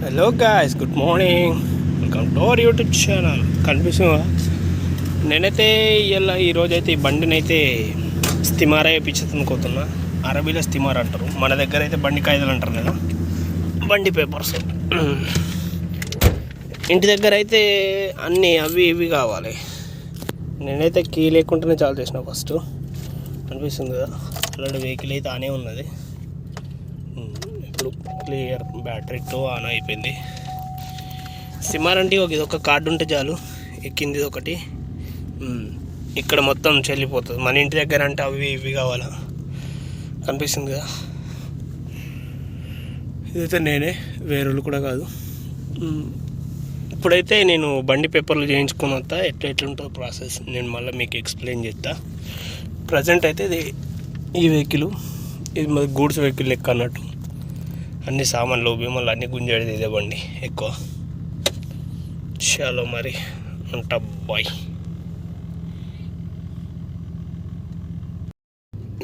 Hello guys good morning welcome to our YouTube channel కనిపిస్తుందా నేనైతే ఇలా ఈరోజైతే ఈ బండినైతే అయితే వేయించుకోతున్నా అరబీలో స్తిమార్ అంటారు. మన దగ్గర అయితే బండి కాయిదాలు అంటారు కదా. బండి పేపర్స్. ఇంటి దగ్గర అయితే అన్నీ అవి ఇవి కావాలి. నేనైతే కీ లేకుండానే చాలు చేసిన ఫస్ట్. అనిపిస్తుంది కదా. అలాంటి వెహికల్ అయితే ఆనే ఉన్నది. ఇప్పుడు క్లియర్ బ్యాటరీ టూ ఆన్ అయిపోయింది. సిమార్ అంటే ఒక ఇదొక కార్డు ఉంటే చాలు. ఎక్కింది ఒకటి ఇక్కడ మొత్తం చెల్లిపోతుంది. మన ఇంటి దగ్గర అంటే అవి ఇవి కావాలా? కనిపిస్తుంది కదా? ఇదైతే నేనే వేరేళ్ళు కూడా కాదు. ఇప్పుడైతే నేను బండి పేపర్లు చేయించుకుని వస్తా ఎట్లా ఎట్లుంటుందో ప్రాసెస్ నేను మళ్ళీ మీకు ఎక్స్ప్లెయిన్ చేస్తా. ప్రజెంట్ అయితే ఇది ఈ వెహికల్ ఇది మరి గూడ్స్ వెహికల్ లెక్క అన్నట్టు. అన్ని సామాన్లు భీమాలు అన్ని గుంజేది ఇదే బండి ఎక్కువ. చలో మరి ఉంటా బాయ్.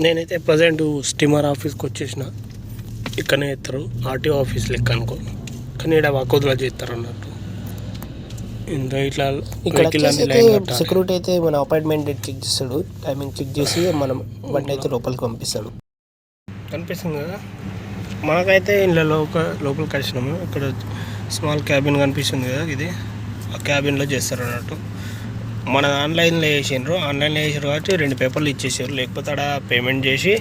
నేనైతే ప్రజెంట్ స్టీమర్ ఆఫీస్కి వచ్చేసిన. ఇక్కడనే ఎత్తారు ఆర్టీఓ ఆఫీస్ లెక్క అనుకో. కానీ ఇక్కడ వకోదులా చేస్తారు అన్నట్టు. ఇంత ఇట్లా సెక్యూరిటీ అయితే మన అపాయింట్మెంట్ డేట్ చెక్ చేస్తాడు. టైమింగ్ చెక్ చేసి మనం బండి అయితే లోపలికి పంపిస్తాడు. కనిపిస్తుంది కదా? మనకైతే ఇంట్లో లోపల లోపలికి వచ్చినాము ఇక్కడ స్మాల్ క్యాబిన్ కనిపిస్తుంది కదా ఇది. ఆ క్యాబిన్లో చేస్తారు అన్నట్టు. మన ఆన్లైన్లో వేసిండ్రు ఆన్లైన్లో వేసారు కాబట్టి రెండు పేపర్లు ఇచ్చేసారు లేకపోతే ఆడ పేమెంట్ చేసి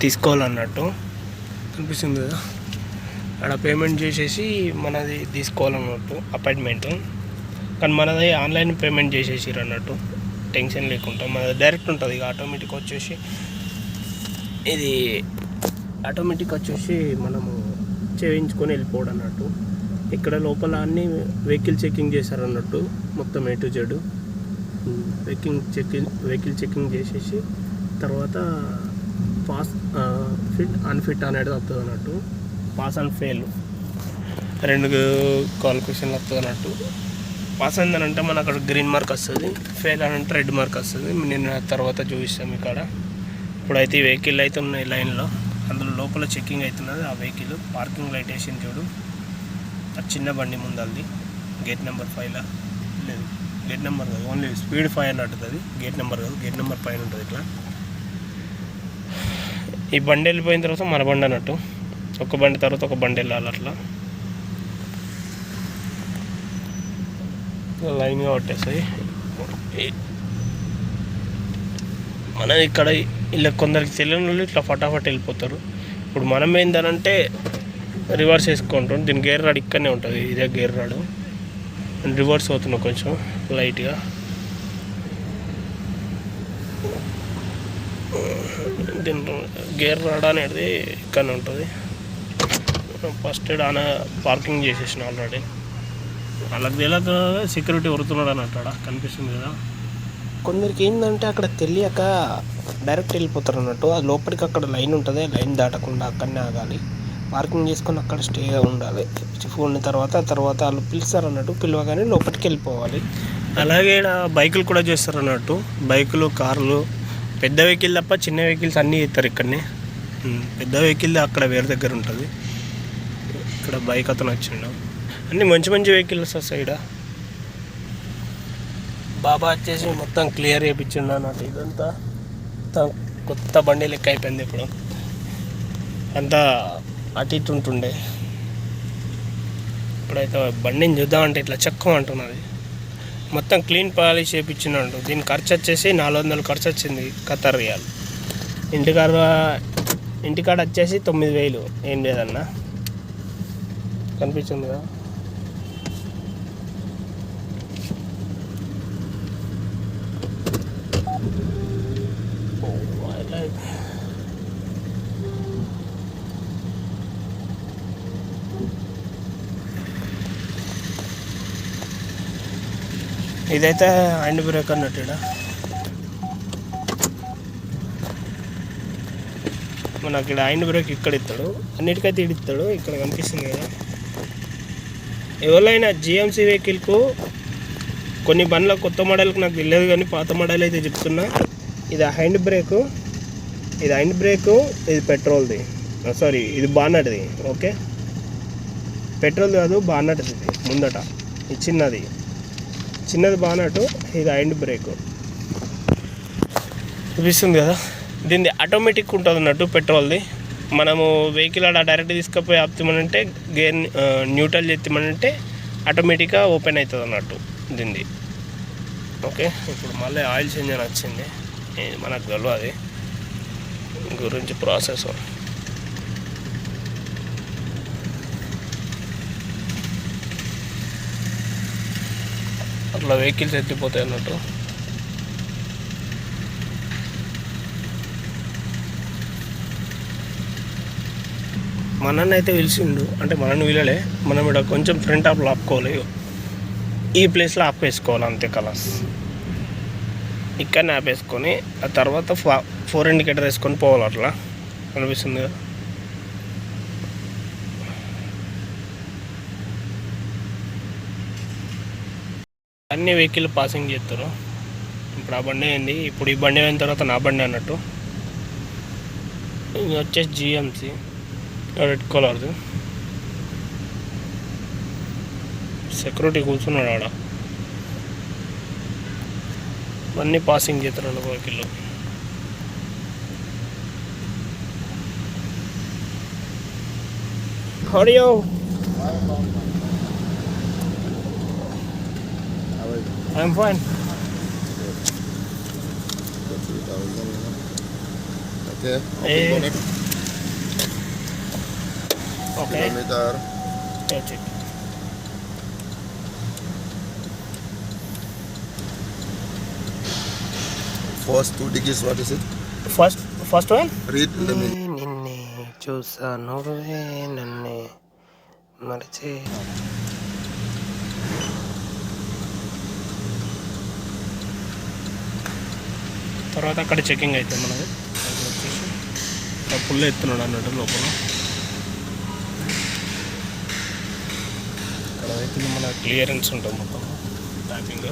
తీసుకోవాలన్నట్టు. కనిపిస్తుంది కదా. ఆడ పేమెంట్ చేసేసి మనది తీసుకోవాలన్నట్టు అపాయింట్మెంట్ కానీ మనది ఆన్లైన్ పేమెంట్ చేసేసారు అన్నట్టు. టెన్షన్ లేకుండా. మనది డైరెక్ట్ ఉంటుంది. ఇక ఆటోమేటిక్ వచ్చేసి ఇది ఆటోమేటిక్ వచ్చేసి మనము చేయించుకొని వెళ్ళిపోవడం అన్నట్టు. ఇక్కడ లోపల అన్ని వెహికల్ చెకింగ్ చేశారు అన్నట్టు మొత్తం A to Z vehicle checking vehicle checking చేసేసి తర్వాత పాస్ ఫిట్ అన్ఫిట్ అనేది వస్తుంది అన్నట్టు. Pass and fail. రెండు క్వాలిఫికేషన్లు వస్తుంది అన్నట్టు. పాస్ అయిందని అంటే మనకు అక్కడ గ్రీన్ మార్క్ వస్తుంది ఫెయిల్ అని అంటే రెడ్ మార్క్ వస్తుంది. నేను తర్వాత చూపిస్తాం ఇక్కడ. ఇప్పుడైతే వెహికల్ అయితే ఉన్నాయి లైన్లో. అందులో లోపల చెక్కింగ్ అవుతున్నది ఆ వెహికల్. పార్కింగ్ లైట్ వేసింది చూడు. ఆ చిన్న బండి ముందల్ది. గేట్ నెంబర్ ఫైవ్లా లేదు గేట్ నెంబర్ కాదు. ఓన్లీ స్పీడ్ ఫైవ్ అన్నట్టు అది గేట్ నెంబర్ కాదు గేట్ నెంబర్ పైన ఉంటుంది ఇట్లా. ఈ బండి వెళ్ళిపోయిన తర్వాత మన బండి అన్నట్టు. ఒక బండి తర్వాత ఒక బండి వెళ్ళాలి అట్లా. లైన్గా పట్టేస్తాయి. ఈ- మన ఇక్కడ ఇలా కొందరికి తెలియని వాళ్ళు ఇట్లా ఫటాఫట్ వెళ్ళిపోతారు. ఇప్పుడు మనం ఏంటనంటే రివర్స్ వేసుకుంటాం దీని గేర్ రాడ్ ఇక్కడనే ఉంటుంది. ఇదే గేర్ రాడు. రివర్స్ అవుతున్నాం కొంచెం లైట్గా దీని గేర్ రాడ్ అనేది ఇక్కడనే ఉంటుంది. ఫస్ట్ ఎయిడ్ ఆన పార్కింగ్ చేసేసిన ఆల్రెడీ వాళ్ళకి తెలియదు సెక్యూరిటీ వరుతున్నాడు అని అంటాడా? కనిపిస్తుంది కదా. కొందరికి ఏంటంటే అక్కడ తెలియక డైరెక్ట్ వెళ్ళిపోతారు అన్నట్టు అది లోపలికి అక్కడ లైన్ ఉంటుంది. లైన్ దాటకుండా అక్కడనే ఆగాలి. పార్కింగ్ చేసుకొని అక్కడ స్టేగా ఉండాలి. ఫోన్ తర్వాత తర్వాత వాళ్ళు పిలుస్తారు అన్నట్టు పిలవగానే లోపలికి వెళ్ళిపోవాలి. అలాగే బైకులు కూడా చేస్తారు అన్నట్టు బైకులు కార్లు పెద్ద వెహికల్ తప్ప చిన్న వెహికల్స్ అన్నీ చేస్తారు ఇక్కడనే. పెద్ద వెహికల్ అక్కడ వేరే దగ్గర ఉంటుంది. ఇక్కడ బైక్ అతను వచ్చిండు. అన్నీ మంచి మంచి వెహికల్స్ వస్తాయి ఈడ బాబా వచ్చేసి మొత్తం క్లియర్ చేయించిండు అన్నట్టు. ఇదంతా మొత్తం కొత్త బండి లెక్క అయిపోయింది ఇప్పుడు. అంతా అటు ఇటు ఉంటుండే. ఇప్పుడైతే బండిని చూద్దామంటే ఇట్లా చెక్కం అంటున్నది మొత్తం క్లీన్ పాలిష్ చేయించినట్టు దీని ఖర్చు వచ్చేసి నాలుగు వందలు ఖర్చు వచ్చింది ఖతర్ రియాల్. ఇంటికాడ ఇంటికాడ వచ్చేసి తొమ్మిది వేలు. ఏం లేదన్నా. కనిపించింది కదా? ఇదైతే హ్యాండ్ బ్రేక్ అన్నట్టు మనకి ఇక్కడ హ్యాండ్ బ్రేక్ ఇక్కడ ఇస్తాడు. అన్నిటికైతే ఇడిస్తాడు ఇక్కడ కనిపిస్తుంది కదా. ఎవరైనా జిఎంసీ వెహికల్కు కొన్ని బండ్ల కొత్త మోడల్కి నాకు తెలియదు కానీ పాత మోడల్ అయితే చెప్తున్నా. ఇది హ్యాండ్ బ్రేకు ఇది హ్యాండ్ బ్రేకు ఇది పెట్రోల్ది. సారీ ఇది బాన్నట్ది ఓకే? పెట్రోల్ కాదు బాన్నట్ది ఇది ముందట. ఇది చిన్నది. చిన్నది బానట్ ఇది హ్యాండ్ బ్రేక్ చూపిస్తుంది కదా? దీన్ని ఆటోమేటిక్ ఉంటుంది అన్నట్టు పెట్రోల్ది. మనము వెహికల్ ఆడ డైరెక్ట్ తీసుకుపోయి ఆపుతామనంటే గేర్ న్యూట్రల్ చేస్తామనంటే ఆటోమేటిక్గా ఓపెన్ అవుతుంది అన్నట్టు దీన్ని ఓకే? ఇప్పుడు మళ్ళీ ఆయిల్ చేంజ్ అని వచ్చింది. మనకు తెలియదు గురించి ప్రాసెస్ అట్లా వెహికల్స్ ఎత్తిపోతాయి అన్నట్టు. మనల్ని అయితే పిలిచిండు. అంటే మనల్ని వీలలే మనం ఇక్కడ కొంచెం ఫ్రంట్ ఆప్లో ఆపుకోవాలి. ఈ ప్లేస్లో ఆపేసుకోవాలి అంతే కలర్స్. ఇక్కడనే ఆపేసుకొని ఆ తర్వాత ఫోర్ ఇండికేటర్ వేసుకొని పోవాలి అట్లా. అనిపిస్తుంది కదా? అన్ని వెహికల్ పాసింగ్ చేస్తారు. ఇప్పుడు ఆ బండి అయింది ఇప్పుడు ఈ బండి అయిన తర్వాత నా బండి అన్నట్టు. ఇది వచ్చేసి జిఎంసి రెడ్ కలర్ది సెక్యూరిటీ కూర్చున్నాడు ఆడ. అన్నీ పాసింగ్ చేస్తారు వెహికల్. హరియో I'm fine Okay. Eh. Open bonnet. Okay Kilometer. First two degrees. What is it? First first one Read. Let me. నిన్నే చూసాను నన్నే మరిచి తర్వాత అక్కడ చెకింగ్ అయితే మనది. వచ్చేసి ఆ ఎత్తున్నాడు అన్నట్టు లోపల. ఇక్కడ అయితే మన క్లియరెన్స్ ఉంటుంది మొత్తం. Packing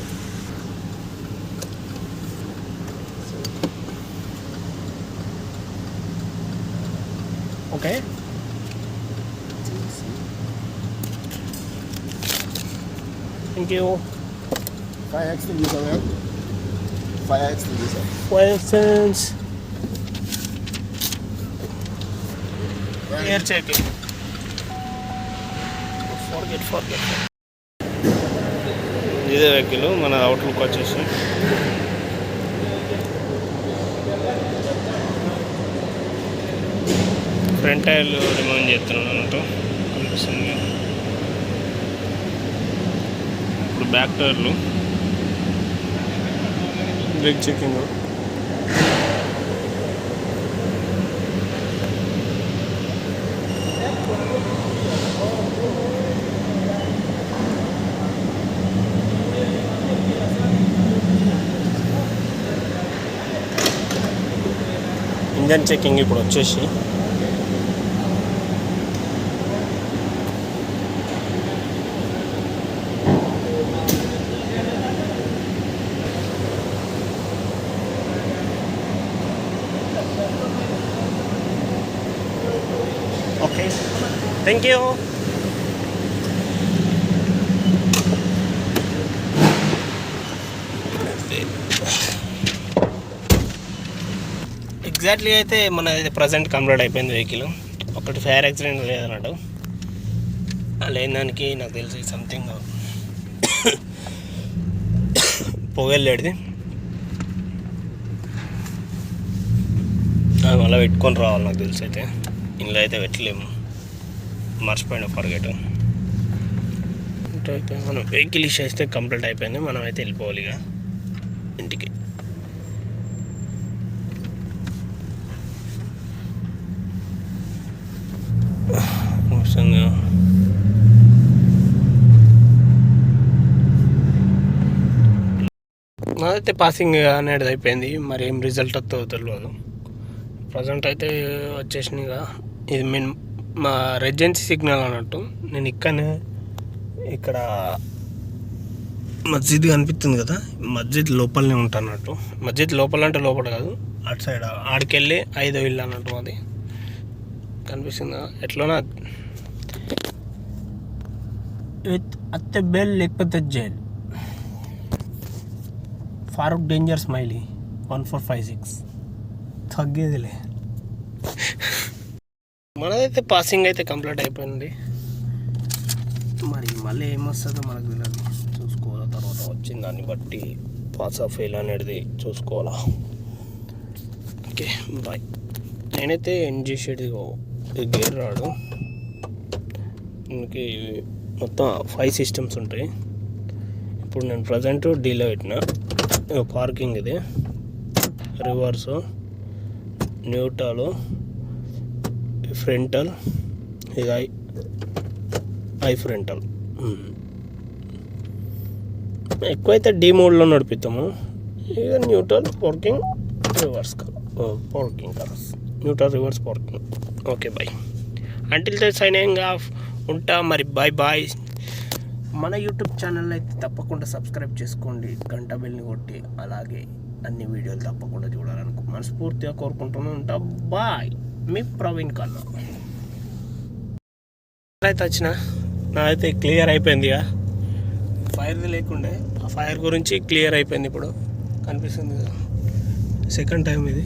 okay thank you Fire extinguisher, man. Fire extinguisher. Questions Right. Air checking forget forget ఇదే వెహికల్ మన అవుట్లుక్ వచ్చేసి ఫ్రంట్ టైర్లు రిమూవ్ చేస్తున్నాను అన్నట్టు కనిపిస్తుంది ఇప్పుడు బ్యాక్ టైర్లు బ్రేక్ చెకింగ్ ఇంజన్ చెకింగ్ ఇప్పుడు వచ్చేసి. థ్యాంక్ యూ ఎగ్జాక్ట్లీ అయితే మన ప్రజెంట్ కంప్లీట్ అయిపోయింది వెహికల్ ఒకటి ఫైర్ యాక్సిడెంట్ లేదన్నట్టు లేని దానికి నాకు తెలిసి సంథింగ్ పొగెళ్ళేది అది మళ్ళీ పెట్టుకొని రావాలి నాకు తెలిసి అయితే. ఇంట్లో అయితే పెట్టలేము. మర్చిపోయిన ఫర్గెట్ అయితే మనం వెహికల్ ఇష్యూ అయితే కంప్లీట్ అయిపోయింది. మనం అయితే వెళ్ళిపోవాలి ఇక. ఇంటికి. నాదైతే పాసింగ్ అనేది అయిపోయింది. మరి ఏం రిజల్ట్ వస్తుందో తెలియదు ప్రజెంట్ అయితే వచ్చేసినాయి ఇక. ఇది మెయిన్ మా రెజెన్సీ సిగ్నల్ అన్నట్టు. నేను ఇక్కడనే ఇక్కడ మస్జిద్ కనిపిస్తుంది కదా మస్జిద్ లోపలనే ఉంటా అన్నట్టు. మస్జిద్ లోపల అంటే లోపల కాదు అటు సైడ్ ఆడికెళ్ళి ఐదో ఇల్లు అన్నట్టు అది. కనిపిస్తుందా? ఎట్లనా విత్ అత్తె బెల్ లేకపోతే jail. Farooq danger smiley. One four five six. తగ్గేదిలే. మనదైతే పాసింగ్ అయితే కంప్లీట్ అయిపోయింది. మరి మళ్ళీ ఏమొస్తుందో మనకు తెలియదు చూసుకోవాలా తర్వాత వచ్చిన దాన్ని బట్టి పాస్ ఆఫ్ ఫెయిల్ అనేది చూసుకోవాలా. ఓకే బాయ్ నేనైతే ఎండ్ చేసేది గేర్ రాడు. మనకి మొత్తం ఫైవ్ సిస్టమ్స్ ఉంటాయి. ఇప్పుడు నేను ప్రజెంట్ డీలో పెట్టిన. పార్కింగ్ ఇది. రివర్సు న్యూటాలు ఫ్రంటల్ ఇది ఐ ఐ ఫ్రంటల్. ఎక్కువైతే డీ మోడ్లో నడిపిస్తాము ఇక neutral parking reverse parking colours. Neutral reverse parking okay bye until the signing off ఉంటా మరి బాయ్ బాయ్ మన యూట్యూబ్ ఛానల్ అయితే తప్పకుండా సబ్స్క్రైబ్ చేసుకోండి. గంట బెల్ని కొట్టి అలాగే అన్ని వీడియోలు తప్పకుండా చూడాలనుకో మనస్ఫూర్తిగా కోరుకుంటూనే ఉంటా బాయ్ మీ ప్రవీణ్ కన్నా అయితే వచ్చిన నాదైతే క్లియర్ అయిపోయింది ఇక. ఫైర్ది లేకుండే. ఆ ఫైర్ గురించి క్లియర్ అయిపోయింది ఇప్పుడు. కనిపిస్తుంది కదా. సెకండ్ టైం ఇది.